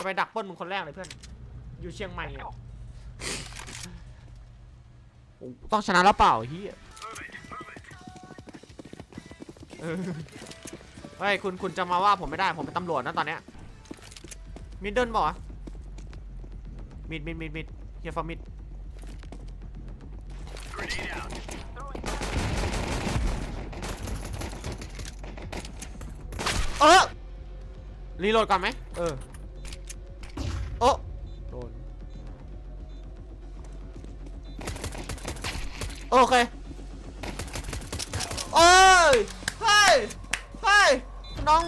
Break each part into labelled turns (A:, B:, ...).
A: จะไปดักปล้นมึงคนแรกเลยเพื่อน อยู่เชียงใหม่อะโอ้ต้องชนะแล้วเปล่าเฮียเออเฮ้ยคุณคุณจะมาว่าผมไม่ได้ผมเป็นตำรวจนะตอนเนี้ยมิดเดิลบอกอะมิดมิดมิดมิดเฮียฟอร์มิดเออรีโหลดก่อนไหมเออ โอ้โดนโอเคโอ้ยเฮ้ยเฮ้ยน้อง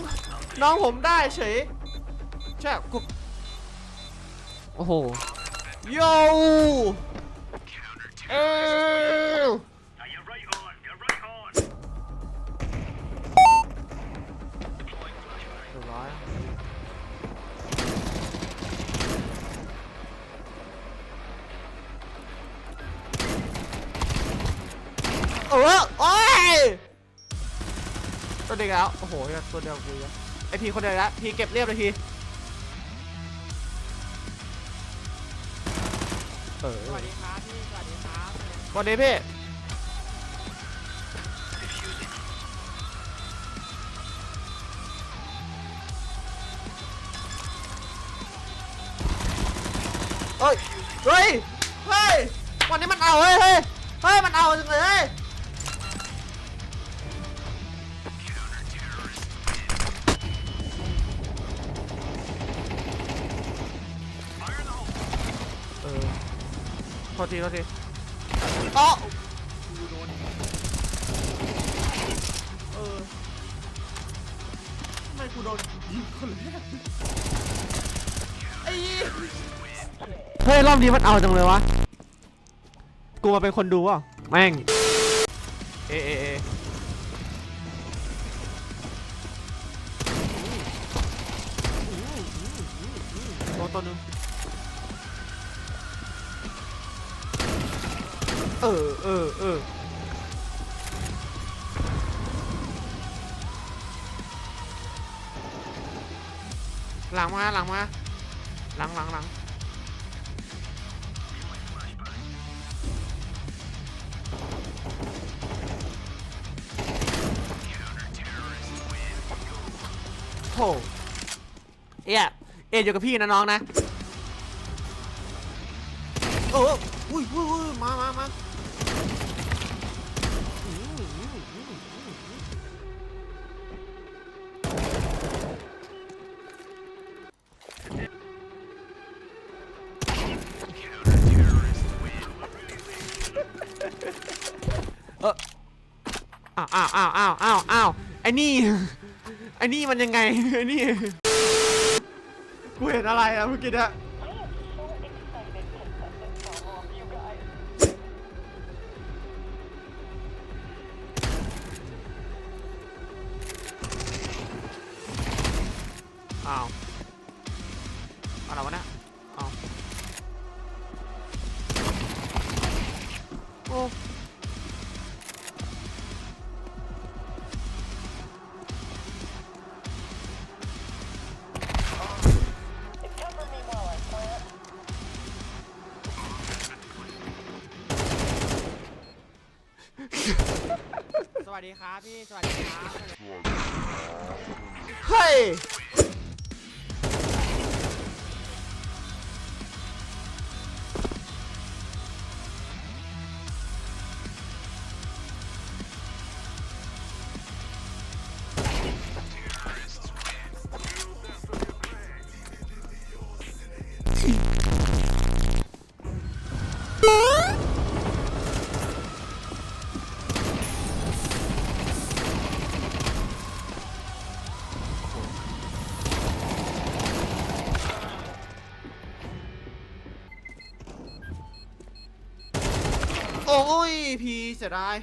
A: น้องผมได้เฉยใช่กูโอ้โหโย่เอ เออโอ้ยตัวเด็กแล้ว โอ้โหตัวเดียวกูเยอะไอพีคนเดียวแล้วพีเก็บเรียบเลยพีเออ
B: สวัสดีครับพี่ สวัสดีครับ
A: สวัสดีพี่เฮ้ย เฮ้ย เฮ้ย วันนี้มันเอา เฮ้ย เฮ้ย เฮ้ย มันเอาจังเลยเฮ้ย ษทีโทษทีอ๋อเออทำไมกูโดนยิงคนแรกไอ้ยี่เฮ้ยรอบนี้มันเอาจังเลยวะ กูมาเป็นคนดูอะแม่ง เอเอเอตัวตัวหนึง เออเออเออหลังมาหลังมาหลังหลังหลังโหเอ๊ะเอ๊ะอยู่กับพี่นะน้องนะ โอ้อุ้ยอุ้ยอุ้ยมามามา เอออ้าวอ้าวอ้าวอ้าวอ้าวอ้าวไอ้นี่ ไอ้นี่มันยังไง ไอ้นี่ กูเห็นอะไรอะเมื่อกี้เนี่ย อ้าวอะไรวะเนี่ยอ้าวโอ้
B: สวัสดีครับพี่ สวัสดีครับ
A: เฮ้ย อ้ยพีเสียดาย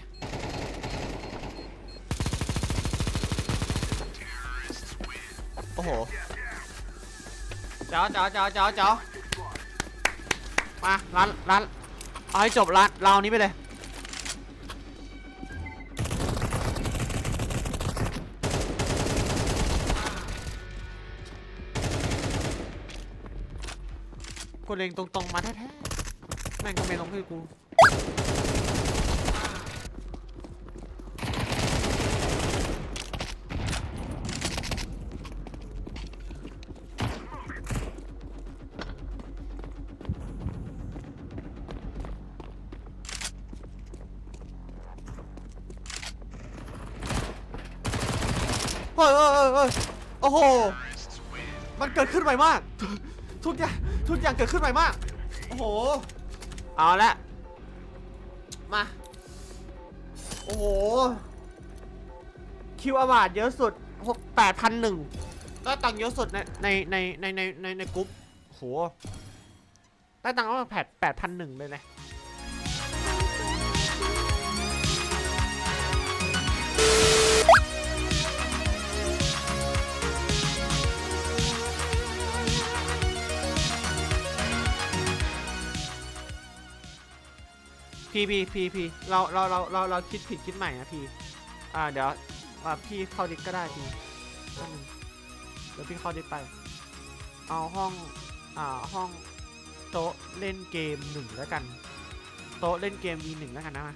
A: โอ้โหเจ้าเจ้าเจ้าเจ้าเจ้ามาร้านร้านเอาให้จบร้านเรานี้ไปเลยกูเล็งตรงๆมาแท้ๆแม่งก็ไม่ลงให้กู เฮ้ยเฮ้ยเฮ้ยโอ้โห มันเกิดขึ้นไวมาก ทุกอย่างทุกอย่างเกิดขึ้นไวมาก โอ้โห เอาละ มา โอ้โห คิวอาบาดเยอะสุดหกแปดพันหนึ่งได้ตังค์เยอะสุดในในในในในในในกรุ๊ปโหได้ตังค์ว่าแปดแปดพันหนึ่งเลยนะ พี่พี่พี่พี่เราเราเราเราเราคิดผิดคิดใหม่นะพี่ อ่าเดี๋ยวอ่าพี่เข้าดิสก็ได้พี่แป๊บนึงเดี๋ยวพี่เข้าดิสไป เอาห้องอ่าห้องโต๊ะเล่นเกมหนึ่งแล้วกัน โต๊ะเล่นเกม V หนึ่งแล้วกันนะมา